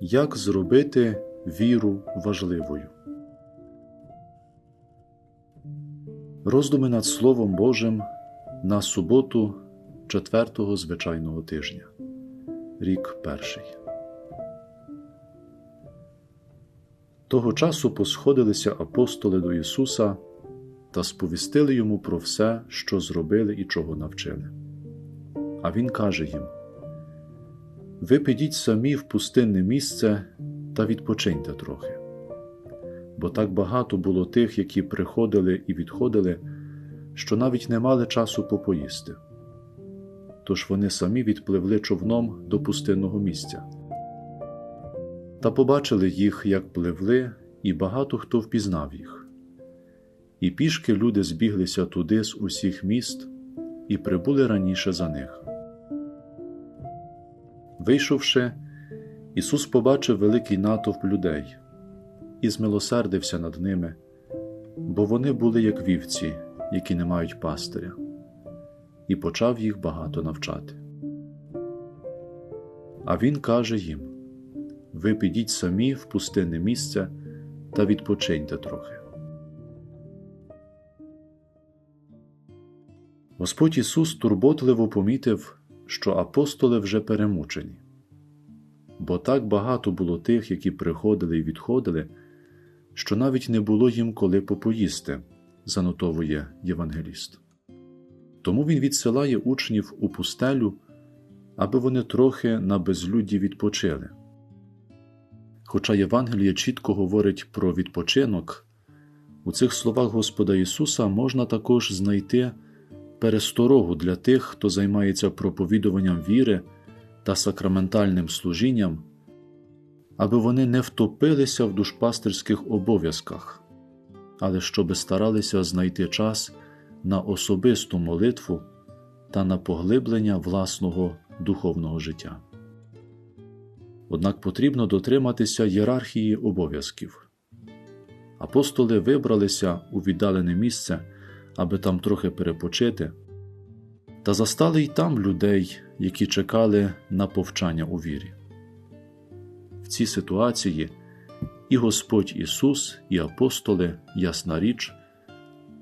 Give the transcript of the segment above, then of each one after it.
Як зробити віру важливою? Роздуми над Словом Божим на суботу четвертого звичайного тижня. Рік перший. Того часу посходилися апостоли до Ісуса та сповістили йому про все, що зробили і чого навчили. А Він каже їм: Ви підіть самі в пустинне місце та відпочиньте трохи. Бо так багато було тих, які приходили і відходили, що навіть не мали часу попоїсти. Тож вони самі відпливли човном до пустинного місця. Та побачили їх, як пливли, і багато хто впізнав їх. І пішки люди збіглися туди з усіх міст і прибули раніше за них. Вийшовши, Ісус побачив великий натовп людей і змилосердився над ними, бо вони були як вівці, які не мають пастиря, і почав їх багато навчати. А Він каже їм: Ви підіть самі в пустинне місце та відпочиньте трохи. Господь Ісус турботливо помітив, що апостоли вже перемучені, бо так багато було тих, які приходили і відходили, що навіть не було їм коли попоїсти, занотовує євангеліст. Тому він відсилає учнів у пустелю, аби вони трохи на безлюдді відпочили. Хоча Євангеліє чітко говорить про відпочинок, у цих словах Господа Ісуса можна також знайти пересторогу для тих, хто займається проповідуванням віри та сакраментальним служінням, аби вони не втопилися в душпастерських обов'язках, але щоби старалися знайти час на особисту молитву та на поглиблення власного духовного життя. Однак потрібно дотриматися єрархії обов'язків. Апостоли вибралися у віддалене місце, аби там трохи перепочити, та застали й там людей, які чекали на повчання у вірі. В цій ситуації і Господь Ісус, і апостоли, ясна річ,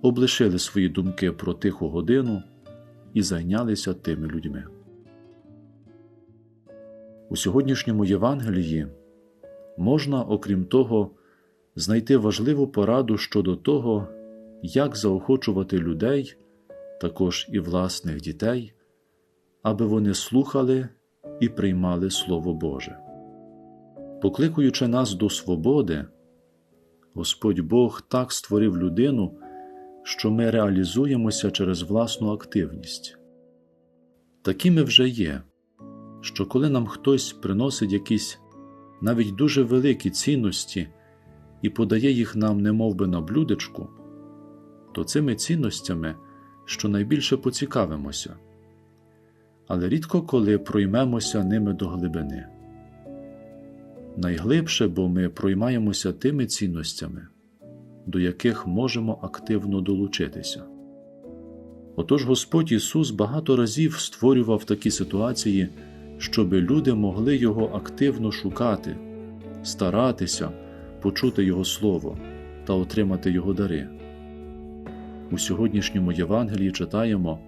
облишили свої думки про тиху годину і зайнялися тими людьми. У сьогоднішньому Євангелії можна, окрім того, знайти важливу пораду щодо того, як заохочувати людей, також і власних дітей, аби вони слухали і приймали Слово Боже. Покликуючи нас до свободи, Господь Бог так створив людину, що ми реалізуємося через власну активність. Такі ми вже є що коли нам хтось приносить якісь навіть дуже великі цінності і подає їх нам немов би на блюдечку, то цими цінностями що найбільше поцікавимося, але рідко коли проймемося ними до глибини. Найглибше, бо ми проймаємося тими цінностями, до яких можемо активно долучитися. Отож Господь Ісус багато разів створював такі ситуації щоби люди могли його активно шукати, старатися почути Його Слово та отримати Його дари. У сьогоднішньому Євангелії читаємо,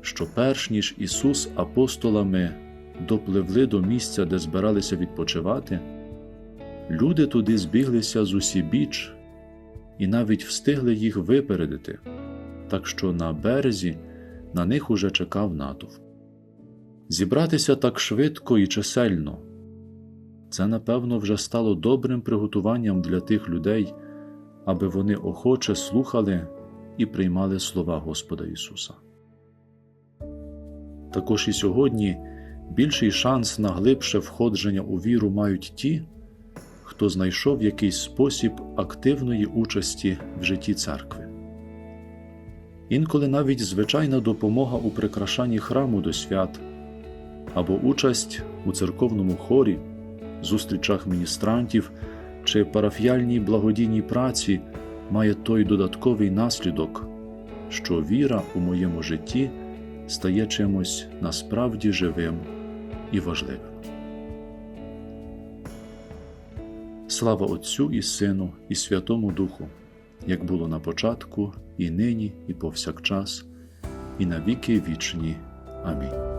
що перш ніж Ісус апостолами допливли до місця, де збиралися відпочивати, люди туди збіглися з усібіч і навіть встигли їх випередити, так що на березі на них уже чекав натовп. Зібратися так швидко і чисельно це, напевно, вже стало добрим приготуванням для тих людей, аби вони охоче слухали і приймали слова Господа Ісуса. Також і сьогодні більший шанс на глибше входження у віру мають ті, хто знайшов якийсь спосіб активної участі в житті церкви. Інколи навіть звичайна допомога у прикрашанні храму до свят або участь у церковному хорі, зустрічах міністрантів чи парафіяльній благодійній праці має той додатковий наслідок, що віра у моєму житті стає чимось насправді живим і важливим. Слава Отцю і Сину, і Святому Духу, як було на початку, і нині, і повсякчас, і на віки вічні. Амінь.